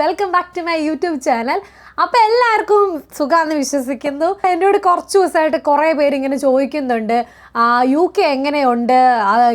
Welcome back to my YouTube channel. അപ്പോൾ എല്ലാവർക്കും സുഖമാണെന്ന് വിശ്വസിക്കുന്നു. എന്നോട് കുറച്ച് ദിവസമായിട്ട് കുറേ പേര് ഇങ്ങനെ ചോദിക്കുന്നുണ്ട്. യു കെ എങ്ങനെയുണ്ട്?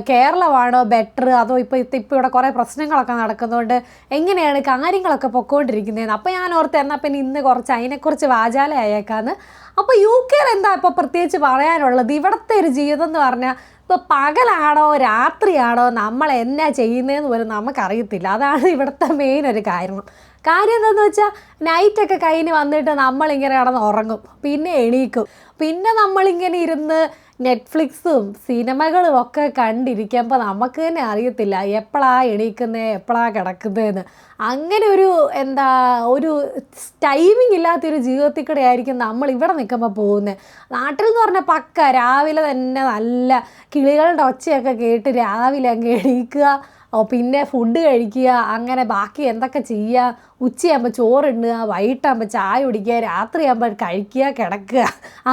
കേരളമാണോ ബെറ്റർ അതോ ഇപ്പോൾ ഇപ്പോൾ ഇവിടെ കുറേ പ്രശ്നങ്ങളൊക്കെ നടക്കുന്നതുകൊണ്ട് എങ്ങനെയാണ് കാര്യങ്ങളൊക്കെ പൊക്കോണ്ടിരിക്കുന്നതെന്ന് അപ്പോൾ ഞാൻ ഓർത്ത് എന്നാൽ പിന്നെ ഇന്ന് കുറച്ച് അതിനെക്കുറിച്ച് വാചാല അയക്കാന്ന് അപ്പോൾ യു കെയിൽ എന്താ ഇപ്പോൾ പ്രത്യേകിച്ച് പറയാനുള്ളത്? ഇവിടുത്തെ ഒരു ജീവിതം എന്ന് പറഞ്ഞാൽ ഇപ്പോൾ പകലാണോ രാത്രിയാണോ? നമ്മൾ എന്നാ ചെയ്യുന്നതെന്ന് പോലും നമുക്കറിയത്തില്ല. അതാണ് ഇവിടുത്തെ മെയിൻ ഒരു കാരണം. കാര്യം എന്താണെന്ന് വെച്ചാൽ നൈറ്റൊക്കെ കഴിഞ്ഞ് വന്നിട്ട് നമ്മളിങ്ങനെ കിടന്ന് ഉറങ്ങും. പിന്നെ എണീക്കും. പിന്നെ നമ്മളിങ്ങനെ ഇരുന്ന് നെറ്റ്ഫ്ലിക്സും സിനിമകളും ഒക്കെ കണ്ടിരിക്കുമ്പോൾ നമുക്ക് തന്നെ അറിയത്തില്ല എപ്പോഴാണ് എണീക്കുന്നത് എപ്പോഴാണ് കിടക്കുന്നതെന്ന് അങ്ങനെ ഒരു എന്താ ഒരു ടൈമിംഗ് ഇല്ലാത്തൊരു ജീവിതത്തിൽ കൂടെ ആയിരിക്കും നമ്മൾ ഇവിടെ നിൽക്കുമ്പോൾ പോകുന്നത് നാട്ടിൽ എന്ന് പറഞ്ഞാൽ പക്ക രാവിലെ തന്നെ നല്ല കിളികളുടെ ഒച്ചയൊക്കെ കേട്ട് രാവിലെ അങ്ങ് എണീക്കുക പിന്നെ ഫുഡ് കഴിക്കുക അങ്ങനെ ബാക്കി എന്തൊക്കെ ചെയ്യുക ഉച്ചയാകുമ്പോൾ ചോറുണ്ണുക വൈകിട്ടാകുമ്പോൾ ചായ കുടിക്കുക രാത്രിയാകുമ്പോൾ കഴിക്കുക കിടക്കുക.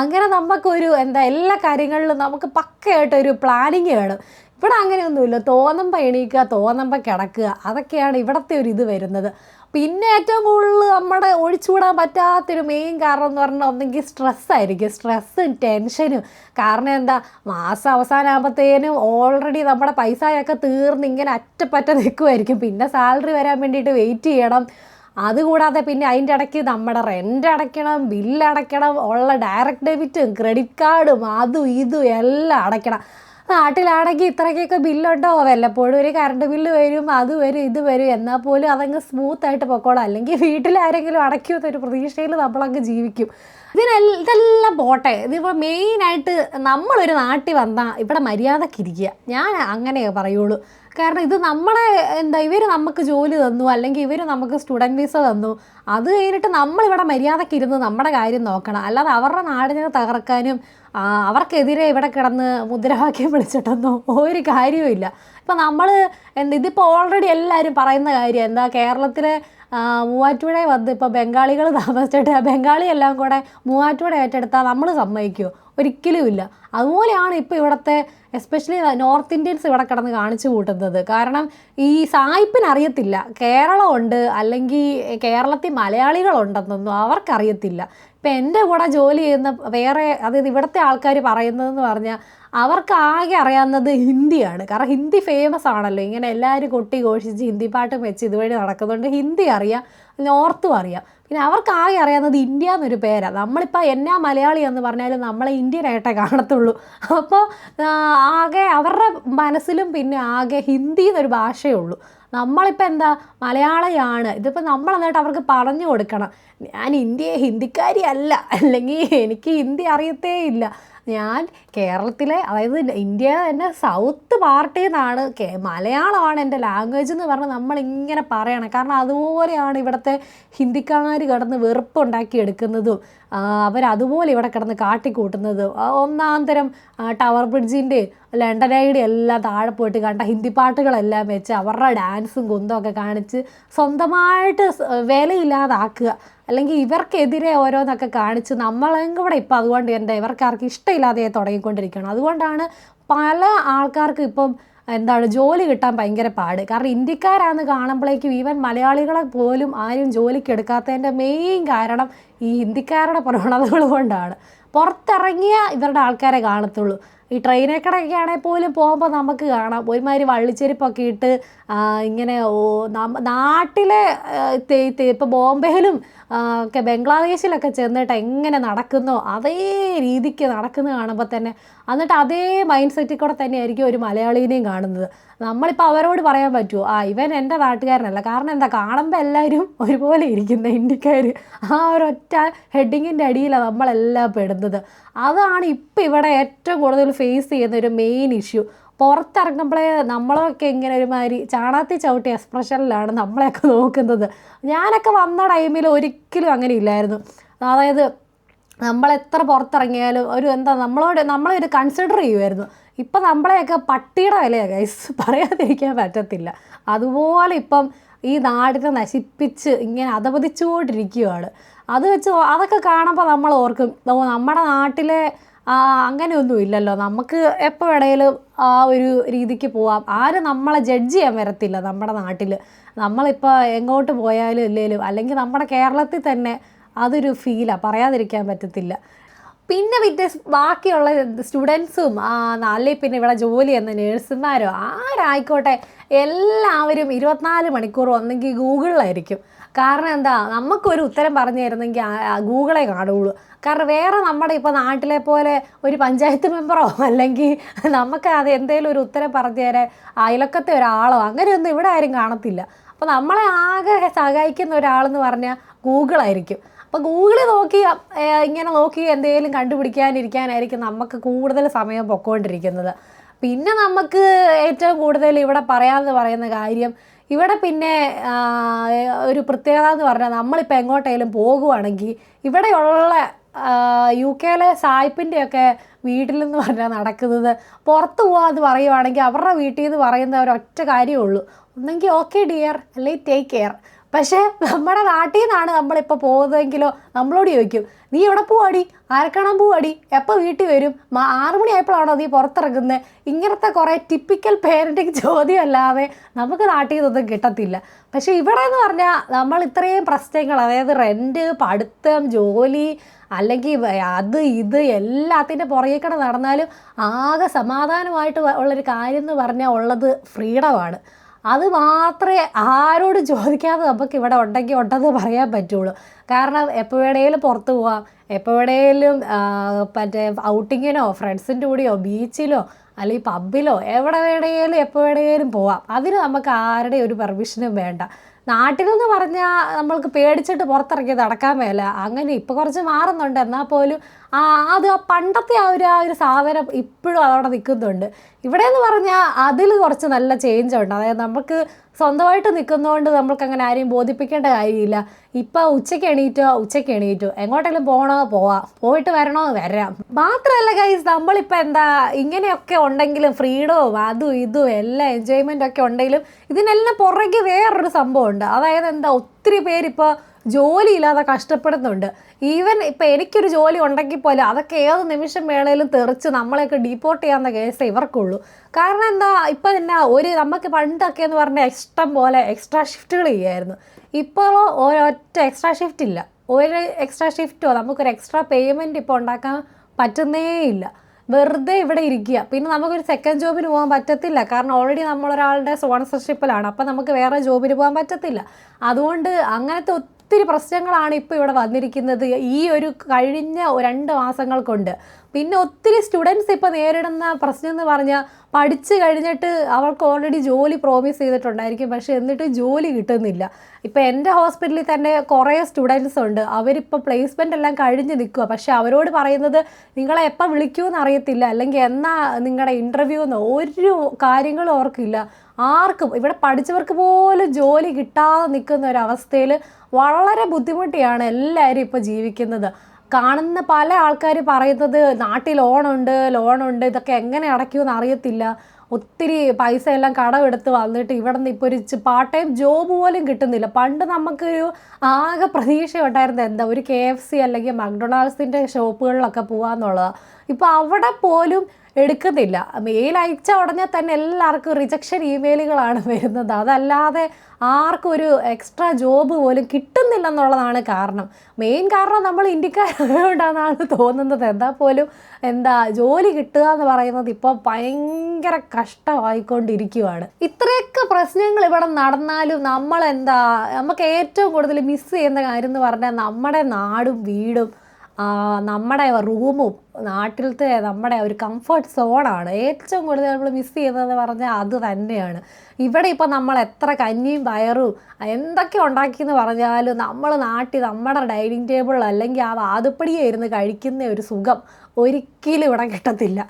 അങ്ങനെ നമുക്കൊരു എന്താ എല്ലാ കാര്യങ്ങളിലും നമുക്ക് പക്കയായിട്ടൊരു പ്ലാനിങ് വേണം. ഇവിടെ അങ്ങനെയൊന്നുമില്ല. തോന്നമ്പ എണീക്കുക തോന്നമ്പ കിടക്കുക. അതൊക്കെയാണ് ഇവിടുത്തെ ഒരു ഇത് വരുന്നത്. പിന്നെ ഏറ്റവും കൂടുതൽ നമ്മുടെ ഒഴിച്ചുകൂടാൻ പറ്റാത്തൊരു മെയിൻ കാരണം എന്ന് പറഞ്ഞാൽ ഒന്നെങ്കിൽ സ്ട്രെസ്സായിരിക്കും സ്ട്രെസ്സും ടെൻഷനും കാരണം എന്താ? മാസം അവസാനമാകുമ്പോഴത്തേനും ഓൾറെഡി നമ്മുടെ പൈസയൊക്കെ തീർന്ന് ഇങ്ങനെ അറ്റപ്പറ്റ നിൽക്കുമായിരിക്കും പിന്നെ സാലറി വരാൻ വേണ്ടിയിട്ട് വെയിറ്റ് ചെയ്യണം. അതുകൂടാതെ പിന്നെ അതിന്റെ ഇടയ്ക്ക് നമ്മുടെ റെന്റ് അടയ്ക്കണം ബില്ല് അടയ്ക്കണം ഉള്ള ഡയറക്റ്റ് ഡെബിറ്റും ക്രെഡിറ്റ് കാർഡും അതും ഇതും എല്ലാം അടയ്ക്കണം. നാട്ടിലാണെങ്കിൽ ഇത്രയ്ക്കൊക്കെ ബില്ലുണ്ടോ? വല്ലപ്പോഴും ഒരു കറണ്ട് ബില്ല് വരും അത് വരും ഇത് വരും. എന്നാൽ പോലും അതങ്ങ് സ്മൂത്ത് ആയിട്ട് പൊക്കോളാം. അല്ലെങ്കിൽ വീട്ടിൽ ആരെങ്കിലും അടയ്ക്കുമെന്നൊരു പ്രതീക്ഷയിൽ നമ്മളങ്ങ് ജീവിക്കും. ഇതിനെല്ലാം ഇതെല്ലാം പോട്ടെ. ഇതിപ്പോൾ മെയിനായിട്ട് നമ്മളൊരു നാട്ടിൽ വന്നാൽ ഇവിടെ മര്യാദക്കിരിക്കുക ഞാൻ അങ്ങനെ പറയുള്ളൂ. കാരണം ഇത് നമ്മളെ എന്താ ഇവർ നമുക്ക് ജോലി തന്നു. അല്ലെങ്കിൽ ഇവർ നമുക്ക് സ്റ്റുഡന്റ് വിസ തന്നു. അത് കഴിഞ്ഞിട്ട് നമ്മളിവിടെ മര്യാദയ്ക്ക് ഇരുന്ന് നമ്മുടെ കാര്യം നോക്കണം. അല്ലാതെ അവരുടെ നാടിനെ തകർക്കാനും അവർക്കെതിരെ ഇവിടെ കിടന്ന് മുദ്രാവാക്യം വിളിച്ചിട്ടൊന്നും ഒരു കാര്യവുമില്ല ഇപ്പം നമ്മൾ എന്ത് ഇതിപ്പോൾ ഓൾറെഡി എല്ലാവരും പറയുന്ന കാര്യം എന്താ കേരളത്തിലെ മൂവാറ്റുപുഴ വന്ന് ഇപ്പോൾ ബംഗാളികൾ താമസിച്ചിട്ട് ബംഗാളി എല്ലാം കൂടെ മൂവാറ്റുപുഴ ഏറ്റെടുത്താൽ നമ്മൾ സമ്മതിക്കുമോ ഒരിക്കലുമില്ല അതുപോലെയാണ് ഇപ്പോൾ ഇവിടുത്തെ എസ്പെഷ്യലി നോർത്ത് ഇന്ത്യൻസ് ഇവിടെ കിടന്ന് കാണിച്ചു കൂട്ടുന്നത്. കാരണം ഈ സായിപ്പിനറിയത്തില്ല. കേരളമുണ്ട് അല്ലെങ്കിൽ കേരളത്തിൽ മലയാളികളുണ്ടെന്നൊന്നും അവർക്കറിയത്തില്ല. ഇപ്പം എന്റെ കൂടെ ജോലി ചെയ്യുന്ന വേറെ അതായത് ഇവിടുത്തെ ആൾക്കാർ പറയുന്നതെന്ന് പറഞ്ഞാൽ അവർക്ക് ആകെ അറിയാവുന്നത് ഹിന്ദിയാണ്. കാരണം ഹിന്ദി ഫേമസ് ആണല്ലോ. ഇങ്ങനെ എല്ലാവരും കൊട്ടി ഘോഷിച്ച് ഹിന്ദി പാട്ടും വെച്ച് ഇതുവഴി നടക്കുന്നുണ്ട് ഹിന്ദി അറിയാം. നോർത്തും അറിയാം. പിന്നെ അവർക്ക് ആകെ അറിയാവുന്നത് ഇന്ത്യ എന്നൊരു പേരാണ് നമ്മളിപ്പോൾ എന്നാ മലയാളി എന്ന് പറഞ്ഞാലും നമ്മളെ ഇന്ത്യനായിട്ടേ കാണത്തുള്ളൂ. അപ്പോൾ ആകെ അവരുടെ മനസ്സിലും പിന്നെ ആകെ ഹിന്ദി എന്നൊരു ഭാഷയേ ഉള്ളൂ. നമ്മളിപ്പോൾ എന്താ മലയാളിയാണ്. ഇതിപ്പോൾ നമ്മൾ എന്നിട്ട് അവർക്ക് പറഞ്ഞു കൊടുക്കണം. ഞാൻ ഇന്ത്യയെ ഹിന്ദിക്കാരി അല്ല അല്ലെങ്കിൽ എനിക്ക് ഹിന്ദി അറിയത്തേ ഇല്ല. ഞാൻ കേരളത്തിലെ അതായത് ഇന്ത്യ തന്നെ സൗത്ത് പാർട്ടിൽ നിന്നാണ് മലയാളമാണ് എന്റെ ലാംഗ്വേജ് എന്ന് പറഞ്ഞ് നമ്മളിങ്ങനെ പറയണം. കാരണം അതുപോലെയാണ് ഇവിടുത്തെ ഹിന്ദിക്കാർ കിടന്ന് വെറുപ്പുണ്ടാക്കി എടുക്കുന്നതും ആ, അവരതുപോലെ ഇവിടെ കിടന്ന് കാട്ടിക്കൂട്ടുന്നതും ഒന്നാം തരം ടവർ ബ്രിഡ്ജിന്റെ ലണ്ടനൈഡ് എല്ലാം താഴെ പോയിട്ട് കണ്ട ഹിന്ദി പാട്ടുകളെല്ലാം വെച്ച് അവരുടെ ഡാൻസും കുന്തമൊക്കെ കാണിച്ച് സ്വന്തമായിട്ട് വിലയില്ലാതാക്കുക. അല്ലെങ്കിൽ ഇവർക്കെതിരെ ഓരോന്നൊക്കെ കാണിച്ച് നമ്മളെയും കൂടെ ഇപ്പം അതുകൊണ്ട് എന്റെ ഇവർക്കാർക്ക് ഇഷ്ടമില്ലാതെ തുടങ്ങിക്കൊണ്ടിരിക്കുകയാണ്. അതുകൊണ്ടാണ് പല ആൾക്കാർക്കും ഇപ്പം എന്താണ് ജോലി കിട്ടാൻ ഭയങ്കര പാട്. കാരണം ഇന്ത്യക്കാരാന്ന് കാണുമ്പോഴേക്കും ഈവൻ മലയാളികളെ പോലും ആരും ജോലിക്ക് എടുക്കാത്തതിന്റെ മെയിൻ കാരണം ഈ ഹിന്ദിക്കാരുടെ പ്രവണതകൾ കൊണ്ടാണ് പുറത്തിറങ്ങിയ ഇവരുടെ ആൾക്കാരെ കാണത്തുള്ളൂ. ഈ ട്രെയിനേക്കടയൊക്കെ ആണെങ്കിൽ പോലും പോകുമ്പോൾ നമുക്ക് കാണാം. ഒരുമാതിരി വള്ളിച്ചെരുപ്പൊക്കെ ഇട്ട് ഇങ്ങനെ നാട്ടിലെ ഇപ്പോൾ ബോംബെയിലും ഒക്കെ ബംഗ്ലാദേശിലൊക്കെ ചെന്നിട്ട് എങ്ങനെ നടക്കുന്നോ അതേ രീതിക്ക് നടക്കുന്നത് കാണുമ്പോൾ തന്നെ എന്നിട്ട് അതേ മൈൻഡ് സെറ്റിൽ കൂടെ തന്നെയായിരിക്കും ഒരു മലയാളീനെയും കാണുന്നത്. നമ്മളിപ്പോൾ അവരോട് പറയാൻ പറ്റുമോ ആ ഇവൻ എന്റെ നാട്ടുകാരനല്ല. കാരണം എന്താ? കാണുമ്പോൾ എല്ലാവരും ഒരുപോലെ ഇരിക്കുന്ന ഇന്ത്യക്കാർ ആ ഒരൊറ്റ ഹെഡിങ്ങിന്റെ അടിയിലാണ് നമ്മളെല്ലാം പെടുന്നത്. അതാണ് ഇപ്പം ഇവിടെ ഏറ്റവും കൂടുതൽ ഫേസ് ചെയ്യുന്ന ഒരു മെയിൻ ഇഷ്യൂ പുറത്തിറങ്ങുമ്പോഴേ നമ്മളൊക്കെ ഇങ്ങനെ ഒരുമാതിരി ചാണാത്തി ചവിട്ടി എക്സ്പ്രഷനിലാണ് നമ്മളെയൊക്കെ നോക്കുന്നത്. ഞാനൊക്കെ വന്ന ടൈമിൽ ഒരിക്കലും അങ്ങനെ ഇല്ലായിരുന്നു. അതായത് നമ്മൾ എത്ര പുറത്തിറങ്ങിയാലും ഒരു എന്താ നമ്മളോട് നമ്മളെ ഒരു കൺസിഡർ ചെയ്യുമായിരുന്നു ഇപ്പം നമ്മളെയൊക്കെ പട്ടിയുടെ വിലയാണ് ഗൈസ് പറയാതിരിക്കാൻ പറ്റത്തില്ല. അതുപോലെ ഇപ്പം ഈ നാടിനെ നശിപ്പിച്ച് ഇങ്ങനെ അധപതിച്ചുകൊണ്ടിരിക്കുകയാണ് അത് വെച്ച് അതൊക്കെ കാണുമ്പോൾ നമ്മൾ ഓർക്കും നമ്മുടെ നാട്ടിലെ അങ്ങനെയൊന്നും ഇല്ലല്ലോ. നമുക്ക് എപ്പോൾ വേണേലും ആ ഒരു രീതിക്ക് പോവാം. ആരും നമ്മളെ ജഡ്ജ് ചെയ്യാൻ വരത്തില്ല നമ്മുടെ നാട്ടിൽ നമ്മളിപ്പോൾ എങ്ങോട്ട് പോയാലും ഇല്ലേലും അല്ലെങ്കിൽ നമ്മുടെ കേരളത്തിൽ തന്നെ അതൊരു ഫീലാണ് പറയാതിരിക്കാൻ പറ്റത്തില്ല. പിന്നെ പിന്നെ ബാക്കിയുള്ള സ്റ്റുഡൻസും അല്ലെങ്കിൽ പിന്നെ ഇവിടെ ജോലി ചെയ്യുന്ന നേഴ്സുമാരോ ആരായിക്കോട്ടെ എല്ലാവരും ഇരുപത്തിനാല് മണിക്കൂർ ഒന്നെങ്കിൽ ഗൂഗിളിലായിരിക്കും. കാരണം എന്താ നമുക്കൊരു ഉത്തരം പറഞ്ഞു തരുന്നെങ്കിൽ ഗൂഗിളെ കാണുള്ളൂ. കാരണം വേറെ നമ്മുടെ ഇപ്പോൾ നാട്ടിലെ പോലെ ഒരു പഞ്ചായത്ത് മെമ്പറോ അല്ലെങ്കിൽ നമുക്ക് അത് എന്തെങ്കിലും ഒരു ഉത്തരം പറഞ്ഞു തരാൻ അയലക്കത്തെ ഒരാളോ അങ്ങനെയൊന്നും ഇവിടെ ആരും കാണത്തില്ല. അപ്പോൾ നമ്മളെ ആകെ സഹായിക്കുന്ന ഒരാളെന്ന് പറഞ്ഞാൽ ഗൂഗിളായിരിക്കും അപ്പോൾ ഗൂഗിളിൽ നോക്കി ഇങ്ങനെ നോക്കി എന്തെങ്കിലും കണ്ടുപിടിക്കാനിരിക്കാനായിരിക്കും നമുക്ക് കൂടുതൽ സമയം പൊക്കോണ്ടിരിക്കുന്നത്. പിന്നെ നമുക്ക് ഏറ്റവും കൂടുതൽ ഇവിടെ പറയാമെന്ന് പറയുന്ന കാര്യം ഇവിടെ പിന്നെ ഒരു പ്രത്യേകത എന്ന് പറഞ്ഞാൽ നമ്മളിപ്പോൾ എങ്ങോട്ടേലും പോകുവാണെങ്കിൽ ഇവിടെയുള്ള യു കെയിലെ സായിപ്പിന്റെയൊക്കെ വീട്ടിലെന്ന് പറഞ്ഞാൽ നടക്കുന്നത്. പുറത്ത് പോകാമെന്ന് പറയുവാണെങ്കിൽ അവരുടെ വീട്ടിൽ നിന്ന് പറയുന്ന ഒരൊറ്റ കാര്യമേ ഉള്ളൂ ഒന്നെങ്കിൽ ഓക്കെ ഡിയർ അല്ലെങ്കിൽ ടേക്ക് കെയർ പക്ഷേ നമ്മുടെ നാട്ടിൽ നിന്നാണ് നമ്മളിപ്പോൾ പോകുന്നതെങ്കിലോ നമ്മളോട് ചോദിക്കും നീ എവിടെ പോവാടി? ആരക്കണം പോവാടി? എപ്പോൾ വീട്ടിൽ വരും? ആറ് മണിയായപ്പോഴാണോ നീ പുറത്തിറങ്ങുന്നത് ഇങ്ങനത്തെ കുറേ ടിപ്പിക്കൽ പേരന്റിങ് ചോദ്യമല്ലാതെ നമുക്ക് നാട്ടിൽ നിന്നൊന്നും കിട്ടത്തില്ല. പക്ഷേ ഇവിടെ എന്ന് പറഞ്ഞാൽ നമ്മൾ ഇത്രയും പ്രശ്നങ്ങൾ അതായത് റെന്റ് പഠിത്തം ജോലി അല്ലെങ്കിൽ അത് ഇത് എല്ലാത്തിന്റെ പുറകെ കൂടെ നടന്നാലും ആകെ സമാധാനമായിട്ട് ഉള്ളൊരു കാര്യം എന്ന് പറഞ്ഞാൽ ഉള്ളത് ഫ്രീഡമാണ് അത് മാത്രമേ ആരോട് ചോദിക്കാതെ നമുക്ക് ഇവിടെ ഉണ്ടെങ്കിൽ ഉണ്ടെന്ന് പറയാൻ പറ്റുള്ളൂ. കാരണം എപ്പോൾ വേണേലും പുറത്ത് പോവാം. ആ, മറ്റേ ഔട്ടിങ്ങിനോ ഫ്രണ്ട്സിന്റെ കൂടെയോ ബീച്ചിലോ അല്ലെങ്കിൽ പബ്ബിലോ എവിടെ വേണേലും എപ്പോൾ വേണേലും പോവാം. അതിന് നമുക്ക് ആരുടെ ഒരു പെർമിഷനും വേണ്ട. നാട്ടിലെന്ന് പറഞ്ഞാൽ നമ്മൾക്ക് പേടിച്ചിട്ട് പുറത്തിറങ്ങി നടക്കാൻ മേല. അങ്ങനെ ഇപ്പോൾ കുറച്ച് മാറുന്നുണ്ട്. എന്നാൽ പോലും ആ അത് ആ പണ്ടത്തെ ആ ഒരു ആ ഒരു സാധനം ഇപ്പോഴും അതവിടെ നിൽക്കുന്നുണ്ട്. ഇവിടെ എന്ന് പറഞ്ഞാൽ അതിൽ കുറച്ച് നല്ല ചേഞ്ച് ഉണ്ട്. അതായത് നമുക്ക് സ്വന്തമായിട്ട് നിൽക്കുന്നതുകൊണ്ട് നമ്മൾക്ക് അങ്ങനെ ആരെയും ബോധിപ്പിക്കേണ്ട കാര്യമില്ല. ഇപ്പോൾ ഉച്ചയ്ക്ക് എണീറ്റോ ഉച്ചയ്ക്ക് എണീറ്റോ. എങ്ങോട്ടെങ്കിലും പോകണോ പോവാം. പോയിട്ട് വരണോ വരാം. മാത്രമല്ല ഗൈസ് നമ്മളിപ്പോൾ എന്താ ഇങ്ങനെയൊക്കെ ഉണ്ടെങ്കിലും ഫ്രീഡവും അതും ഇതും എല്ലാം എൻജോയ്മെന്റ് ഒക്കെ ഉണ്ടെങ്കിലും ഇതിനെല്ലാം പുറകെ വേറൊരു സംഭവമുണ്ട്. അതായത് എന്താ ഒത്തിരി പേരിപ്പോൾ ജോലിയില്ലാതെ കഷ്ടപ്പെടുന്നുണ്ട്. ഈവൻ ഇപ്പം എനിക്കൊരു ജോലി ഉണ്ടെങ്കിൽ പോലും അതൊക്കെ ഏത് നിമിഷം വേണേലും തെറിച്ച് നമ്മളെയൊക്കെ ഡീപ്പോർട്ട് ചെയ്യാവുന്ന കേസ് ഇവർക്കുള്ളൂ. കാരണം എന്താ ഇപ്പം തന്നെ ഒരു നമുക്ക് പണ്ടൊക്കെ എന്ന് പറഞ്ഞാൽ ഇഷ്ടം പോലെ എക്സ്ട്രാ ഷിഫ്റ്റുകൾ ചെയ്യായിരുന്നു. ഇപ്പോൾ ഒരൊറ്റ എക്സ്ട്രാ ഷിഫ്റ്റ് ഇല്ല. ഒരു എക്സ്ട്രാ ഷിഫ്റ്റോ നമുക്കൊരു എക്സ്ട്രാ പേയ്മെന്റ് ഇപ്പോൾ ഉണ്ടാക്കാൻ പറ്റുന്നേ ഇല്ല. വെറുതെ ഇവിടെ ഇരിക്കുക. പിന്നെ നമുക്കൊരു സെക്കൻഡ് ജോബിന് പോകാൻ പറ്റത്തില്ല. കാരണം ഓൾറെഡി നമ്മളൊരാളുടെ സ്പോൺസർഷിപ്പിലാണ് അപ്പം നമുക്ക് വേറെ ജോബിന് പോകാൻ പറ്റത്തില്ല. അതുകൊണ്ട് അങ്ങനത്തെ ഒത്തിരി പ്രശ്നങ്ങളാണ് ഇപ്പോൾ ഇവിടെ വന്നിരിക്കുന്നത്. ഈ ഒരു കഴിഞ്ഞ രണ്ട് മാസങ്ങൾ കൊണ്ട്. പിന്നെ ഒത്തിരി സ്റ്റുഡൻസ് ഇപ്പോൾ നേരിടുന്ന പ്രശ്നം എന്ന് പറഞ്ഞാൽ പഠിച്ചു കഴിഞ്ഞിട്ട് അവർക്ക് ഓൾറെഡി ജോലി പ്രോമിസ് ചെയ്തിട്ടുണ്ടായിരിക്കും. പക്ഷേ എന്നിട്ട് ജോലി കിട്ടുന്നില്ല. ഇപ്പോൾ എന്റെ ഹോസ്പിറ്റലിൽ തന്നെ കുറേ സ്റ്റുഡൻസ് ഉണ്ട്. അവരിപ്പോൾ പ്ലേസ്മെന്റ് എല്ലാം കഴിഞ്ഞ് നിൽക്കുക പക്ഷേ അവരോട് പറയുന്നത് നിങ്ങളെ എപ്പോൾ വിളിക്കുമെന്ന് അറിയത്തില്ല. അല്ലെങ്കിൽ എന്നാ നിങ്ങളുടെ ഇന്റർവ്യൂ എന്ന് ഒരു കാര്യങ്ങളും അവർക്കില്ല. ആർക്കും ഇവിടെ പഠിച്ചവർക്ക് പോലും ജോലി കിട്ടാതെ നിൽക്കുന്ന ഒരവസ്ഥയിൽ വളരെ ബുദ്ധിമുട്ടിയാണ് എല്ലാവരും ഇപ്പോൾ ജീവിക്കുന്നത്. കാണുന്ന പല ആൾക്കാർ പറയുന്നത് നാട്ടിൽ ലോണുണ്ട് ലോണുണ്ട് ഇതൊക്കെ എങ്ങനെ അടയ്ക്കുമെന്ന് അറിയത്തില്ല. ഒത്തിരി പൈസ എല്ലാം കടമെടുത്ത് വന്നിട്ട് ഇവിടെ നിന്ന് ഇപ്പോൾ ഒരു പാർട്ട് ടൈം ജോബ് പോലും കിട്ടുന്നില്ല. പണ്ട് നമുക്കൊരു ആകെ പ്രതീക്ഷ ഉണ്ടായിരുന്നത് എന്താ? ഒരു കെ എഫ് സി അല്ലെങ്കിൽ മക്ഡൊണാൾഡ്സിന്റെ ഷോപ്പുകളിലൊക്കെ പോകാമെന്നുള്ളതാണ്. ഇപ്പോൾ അവിടെ പോലും എടുക്കുന്നില്ല. മെയിൽ അയച്ച ഉടനെ തന്നെ എല്ലാവർക്കും റിജക്ഷൻ ഇമെയിലുകളാണ് വരുന്നത്. അതല്ലാതെ ആർക്കും ഒരു എക്സ്ട്രാ ജോബ് പോലും കിട്ടുന്നില്ലെന്നുള്ളതാണ് കാരണം. മെയിൻ കാരണം നമ്മൾ ഇന്ത്യക്കാരായതുകൊണ്ടാണെന്നാണ് തോന്നുന്നത്. എന്താ പോലും എന്താ ജോലി കിട്ടുക എന്ന് പറയുന്നത് ഇപ്പോൾ ഭയങ്കര കഷ്ടമായിക്കൊണ്ടിരിക്കുകയാണ് ഇത്രയൊക്കെ പ്രശ്നങ്ങൾ ഇവിടെ നടന്നാലും നമ്മൾ എന്താ നമുക്ക് ഏറ്റവും കൂടുതൽ മിസ് ചെയ്യുന്ന കാര്യം എന്ന് പറഞ്ഞാൽ നമ്മുടെ നാടും വീടും നമ്മുടെ റൂമും നാട്ടിലത്തെ നമ്മുടെ ഒരു കംഫർട്ട് സോണാണ് ഏറ്റവും കൂടുതൽ നമ്മൾ മിസ് ചെയ്യുന്നതെന്ന് പറഞ്ഞാൽ അത് തന്നെയാണ്. ഇവിടെ ഇപ്പോൾ നമ്മൾ എത്ര കഞ്ഞിയും പയറും എന്തൊക്കെ ഉണ്ടാക്കിയെന്ന് പറഞ്ഞാലും നമ്മൾ നാട്ടിൽ നമ്മുടെ ഡൈനിങ് ടേബിളിൽ അല്ലെങ്കിൽ ആ വാതുപ്പടിയെ ഇരുന്ന് കഴിക്കുന്ന ഒരു സുഖം ഒരിക്കലും ഇവിടെ കിട്ടത്തില്ല.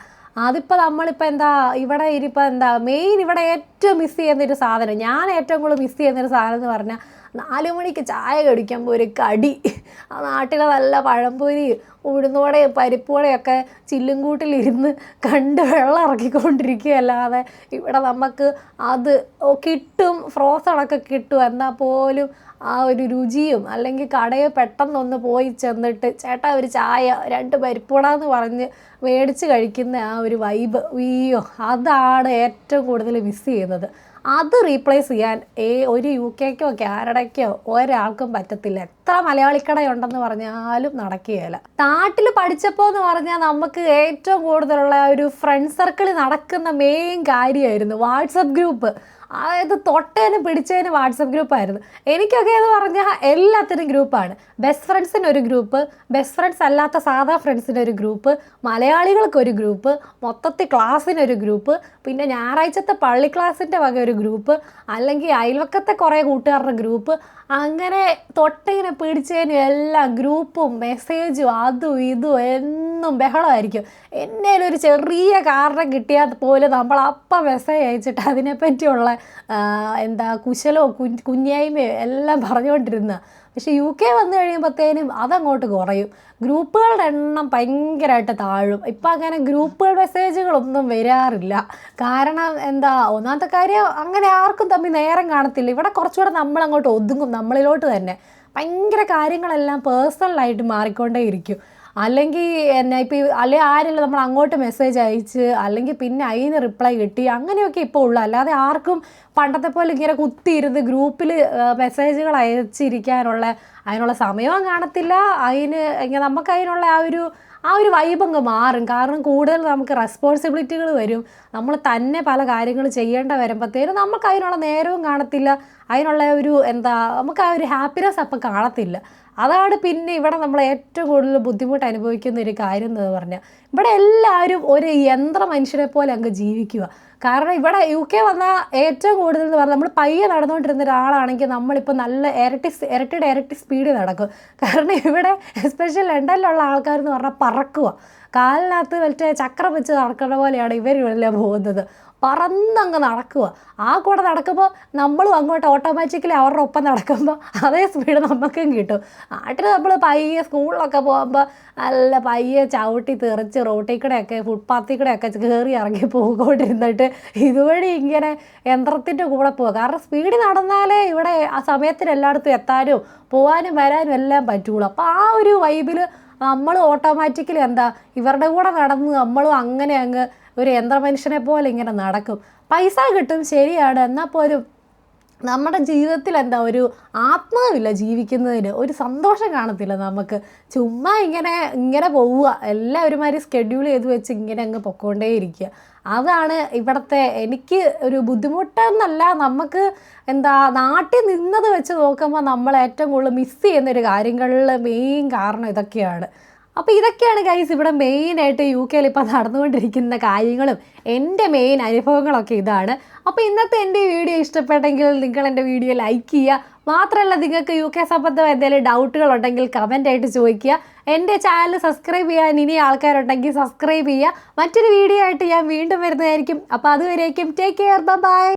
അതിപ്പോൾ നമ്മളിപ്പോൾ എന്താ ഇവിടെ ഇനിയിപ്പോൾ എന്താ മെയിൻ ഇവിടെ ഏറ്റവും മിസ് ചെയ്യുന്ന ഒരു സാധനം ഞാൻ ഏറ്റവും കൂടുതൽ മിസ് ചെയ്യുന്ന ഒരു സാധനം എന്ന് പറഞ്ഞാൽ നാല് മണിക്ക് ചായ കടിക്കുമ്പോൾ ഒരു കടി. ആ നാട്ടിലെ നല്ല പഴംപൊരി ഉഴുന്നോടെയും പരിപ്പോടെയൊക്കെ ചില്ലും ചില്ലുംകൂട്ടിലിരുന്ന് കണ്ട് വെള്ളം ഇറക്കിക്കൊണ്ടിരിക്കുകയല്ലാതെ ഇവിടെ നമുക്ക് അത് കിട്ടും ഫ്രോസണൊക്കെ കിട്ടും. എന്നാൽ പോലും ആ ഒരു രുചിയും അല്ലെങ്കിൽ കടയിൽ പെട്ടെന്നൊന്ന് പോയി ചെന്നിട്ട് ചേട്ടാ ഒരു ചായ രണ്ട് പരിപ്പുട എന്ന് പറഞ്ഞ് മേടിച്ച് കഴിക്കുന്ന ആ ഒരു വൈബ് അയ്യോ അതാണ് ഏറ്റവും കൂടുതൽ മിസ് ചെയ്യുന്നത്. അത് റീപ്ലേസ് ചെയ്യാൻ ഏ ഒരു യു കെക്കോ കാനഡയ്ക്കോ ഒരാൾക്കും പറ്റത്തില്ല. എത്ര മലയാളിക്കടയുണ്ടെന്ന് പറഞ്ഞാലും നടക്കുകയില്ല. നാട്ടിൽ പഠിച്ചപ്പോൾ എന്ന് പറഞ്ഞാൽ നമുക്ക് ഏറ്റവും കൂടുതലുള്ള ഒരു ഫ്രണ്ട് സർക്കിൾ നടക്കുന്ന മെയിൻ കാര്യമായിരുന്നു വാട്സപ്പ് ഗ്രൂപ്പ്. അതായത് തൊട്ടേനും പിടിച്ചതിന് വാട്സപ്പ് ഗ്രൂപ്പായിരുന്നു. എനിക്കൊക്കെ എന്ന് പറഞ്ഞാൽ എല്ലാത്തിനും ഗ്രൂപ്പാണ്. ബെസ്റ്റ് ഫ്രണ്ട്സിന് ഒരു ഗ്രൂപ്പ് ബെസ്റ്റ് ഫ്രണ്ട്സ് അല്ലാത്ത സാധാ ഫ്രണ്ട്സിന് ഒരു ഗ്രൂപ്പ് മലയാളികൾക്കൊരു ഗ്രൂപ്പ് മൊത്തത്തിൽ ക്ലാസ്സിനൊരു ഗ്രൂപ്പ് പിന്നെ ഞായറാഴ്ചത്തെ പള്ളി ക്ലാസ്സിന്റെ വക ഒരു ഗ്രൂപ്പ് അല്ലെങ്കിൽ അയൽവക്കത്തെ കുറേ കൂട്ടുകാരുടെ ഗ്രൂപ്പ് അങ്ങനെ തൊട്ടിങ്ങനെ പിടിച്ചതിനും എല്ലാം ഗ്രൂപ്പും മെസ്സേജും അതും ഇതും എന്നും ബഹളമായിരിക്കും. എന്നേലും ഒരു ചെറിയ കാരണം കിട്ടിയാൽ പോലും നമ്മൾ അപ്പം മെസ്സേജ് അയച്ചിട്ട് അതിനെപ്പറ്റിയുള്ള എന്താ കുശലോ കുഞ്ഞ് കുഞ്ഞായ്മയോ എല്ലാം പറഞ്ഞുകൊണ്ടിരുന്ന പക്ഷേ യു കെ വന്നു കഴിയുമ്പോഴത്തേനും അതങ്ങോട്ട് കുറയും. ഗ്രൂപ്പുകളുടെ എണ്ണം ഭയങ്കരമായിട്ട് താഴും. ഇപ്പം അങ്ങനെ ഗ്രൂപ്പുകൾ മെസ്സേജുകളൊന്നും വരാറില്ല. കാരണം എന്താ ഒന്നാമത്തെ കാര്യം അങ്ങനെ ആർക്കും തമ്മിൽ നേരം കാണത്തില്ല. ഇവിടെ കുറച്ചുകൂടെ നമ്മളങ്ങോട്ട് ഒതുങ്ങും നമ്മളിലോട്ട് തന്നെ. ഭയങ്കര കാര്യങ്ങളെല്ലാം പേഴ്സണലായിട്ട് മാറിക്കൊണ്ടേയിരിക്കും. അല്ലെങ്കിൽ എന്നെ ഇപ്പോൾ അല്ലെങ്കിൽ ആരെങ്കിലും നമ്മൾ അങ്ങോട്ട് മെസ്സേജ് അയച്ച് അല്ലെങ്കിൽ പിന്നെ അതിന് റിപ്ലൈ കിട്ടി അങ്ങനെയൊക്കെ ഇപ്പോൾ ഉള്ളു. അല്ലാതെ ആർക്കും പണ്ടത്തെ പോലെ ഇങ്ങനെ കുത്തിയിരുന്ന് ഗ്രൂപ്പിൽ മെസ്സേജുകൾ അയച്ചിരിക്കാനുള്ള അതിനുള്ള സമയവും കാണത്തില്ല. അതിന് ഇങ്ങനെ നമുക്ക് അതിനുള്ള ആ ഒരു ആ ഒരു വൈബ് അങ്ങ് മാറും. കാരണം കൂടുതൽ നമുക്ക് റെസ്പോൺസിബിലിറ്റികൾ വരും. നമ്മൾ തന്നെ പല കാര്യങ്ങൾ ചെയ്യേണ്ട വരുമ്പോഴത്തേനും നമുക്ക് അതിനുള്ള നേരവും കാണത്തില്ല. അതിനുള്ള ഒരു എന്താ നമുക്ക് ആ ഒരു ഹാപ്പിനെസ് അപ്പം കാണത്തില്ല. അതാണ് പിന്നെ ഇവിടെ നമ്മൾ ഏറ്റവും കൂടുതൽ ബുദ്ധിമുട്ട് അനുഭവിക്കുന്ന ഒരു കാര്യം എന്ന് പറഞ്ഞാൽ ഇവിടെ എല്ലാവരും ഒരു യന്ത്ര മനുഷ്യരെ പോലെ അങ്ങ് ജീവിക്കുക. കാരണം ഇവിടെ യു കെ വന്നാൽ ഏറ്റവും കൂടുതൽ എന്ന് പറഞ്ഞാൽ നമ്മൾ പയ്യെ നടന്നുകൊണ്ടിരുന്ന ഒരാളാണെങ്കിൽ നമ്മളിപ്പോൾ നല്ല ഇരട്ടി ഇരട്ടിയുടെ ഇരട്ടി സ്പീഡിൽ നടക്കും. കാരണം ഇവിടെ എസ്പെഷ്യൽ ലണ്ടനിലുള്ള ആൾക്കാരെന്ന് പറഞ്ഞാൽ പറക്കുക കാലിനകത്ത് മറ്റേ ചക്രം വെച്ച് നടക്കുന്ന പോലെയാണ് ഇവർ ഇവിടെ പോകുന്നത്. പറന്നങ്ങ് നടക്കുക. ആ കൂടെ നടക്കുമ്പോൾ നമ്മളും അങ്ങോട്ട് ഓട്ടോമാറ്റിക്കലി അവരുടെ ഒപ്പം നടക്കുമ്പോൾ അതേ സ്പീഡ് നമുക്കും കിട്ടും. നാട്ടിൽ നമ്മൾ പയ്യെ സ്കൂളിലൊക്കെ പോകുമ്പോൾ നല്ല പയ്യെ ചവിട്ടി തെറിച്ച് റോട്ടിൽ കൂടെയൊക്കെ ഫുട്പാത്തിൽ കൂടെയൊക്കെ കയറി ഇറങ്ങി പോയിക്കൊണ്ടിരുന്നിട്ട് ഇതുവഴി ഇങ്ങനെ യന്ത്രത്തിന്റെ കൂടെ പോകുക കാരണം സ്പീഡ് നടന്നാലേ ഇവിടെ ആ സമയത്തിന് എല്ലായിടത്തും എത്താനും പോകാനും വരാനും എല്ലാം പറ്റുള്ളൂ. അപ്പോൾ ആ ഒരു വൈബിൽ നമ്മൾ ഓട്ടോമാറ്റിക്കലി എന്താ ഇവരുടെ കൂടെ നടന്ന് നമ്മളും അങ്ങനെ അങ്ങ് ഒരു യന്ത്രമനുഷ്യനെ പോലെ ഇങ്ങനെ നടക്കും. പൈസ കിട്ടും ശരിയാണ്. എന്നാൽ പോലും നമ്മുടെ ജീവിതത്തിൽ എന്താ ഒരു ആത്മാവില്ല ജീവിക്കുന്നതിന്. ഒരു സന്തോഷം കാണത്തില്ല നമുക്ക്. ചുമ്മാ ഇങ്ങനെ ഇങ്ങനെ പോവുക. എല്ലാം ഒരുമാതിരി സ്കെഡ്യൂൾ ചെയ്ത് വെച്ച് ഇങ്ങനെ അങ്ങ് പൊക്കോണ്ടേയിരിക്കുക. അതാണ് ഇവിടുത്തെ എനിക്ക് ഒരു ബുദ്ധിമുട്ടെന്നല്ല നമുക്ക് എന്താ നാട്ടിൽ നിന്നത് വെച്ച് നോക്കുമ്പോൾ നമ്മൾ ഏറ്റവും കൂടുതൽ മിസ് ചെയ്യുന്ന ഒരു കാര്യങ്ങളിൽ മെയിൻ കാരണം ഇതൊക്കെയാണ്. അപ്പോൾ ഇതൊക്കെയാണ് ഗൈസ് ഇവിടെ മെയിനായിട്ട് യു കെയിൽ ഇപ്പോൾ നടന്നുകൊണ്ടിരിക്കുന്ന കാര്യങ്ങളും എന്റെ മെയിൻ അനുഭവങ്ങളൊക്കെ ഇതാണ്. അപ്പോൾ ഇന്നത്തെ എന്റെ വീഡിയോ ഇഷ്ടപ്പെട്ടെങ്കിൽ നിങ്ങൾ എന്റെ വീഡിയോ ലൈക്ക് ചെയ്യുക. മാത്രമല്ല നിങ്ങൾക്ക് യു കെ സംബന്ധം എന്തെങ്കിലും ഡൗട്ടുകൾ ഉണ്ടെങ്കിൽ കമന്റ് ആയിട്ട് ചോദിക്കുക. എന്റെ ചാനൽ സബ്സ്ക്രൈബ് ചെയ്യാൻ ഇനി ആൾക്കാരുണ്ടെങ്കിൽ സബ്സ്ക്രൈബ് ചെയ്യുക. മറ്റൊരു വീഡിയോ ആയിട്ട് ഞാൻ വീണ്ടും വരുന്നതായിരിക്കും. അപ്പോൾ അതുവരേക്കും ടേക്ക് കെയർ ബൈ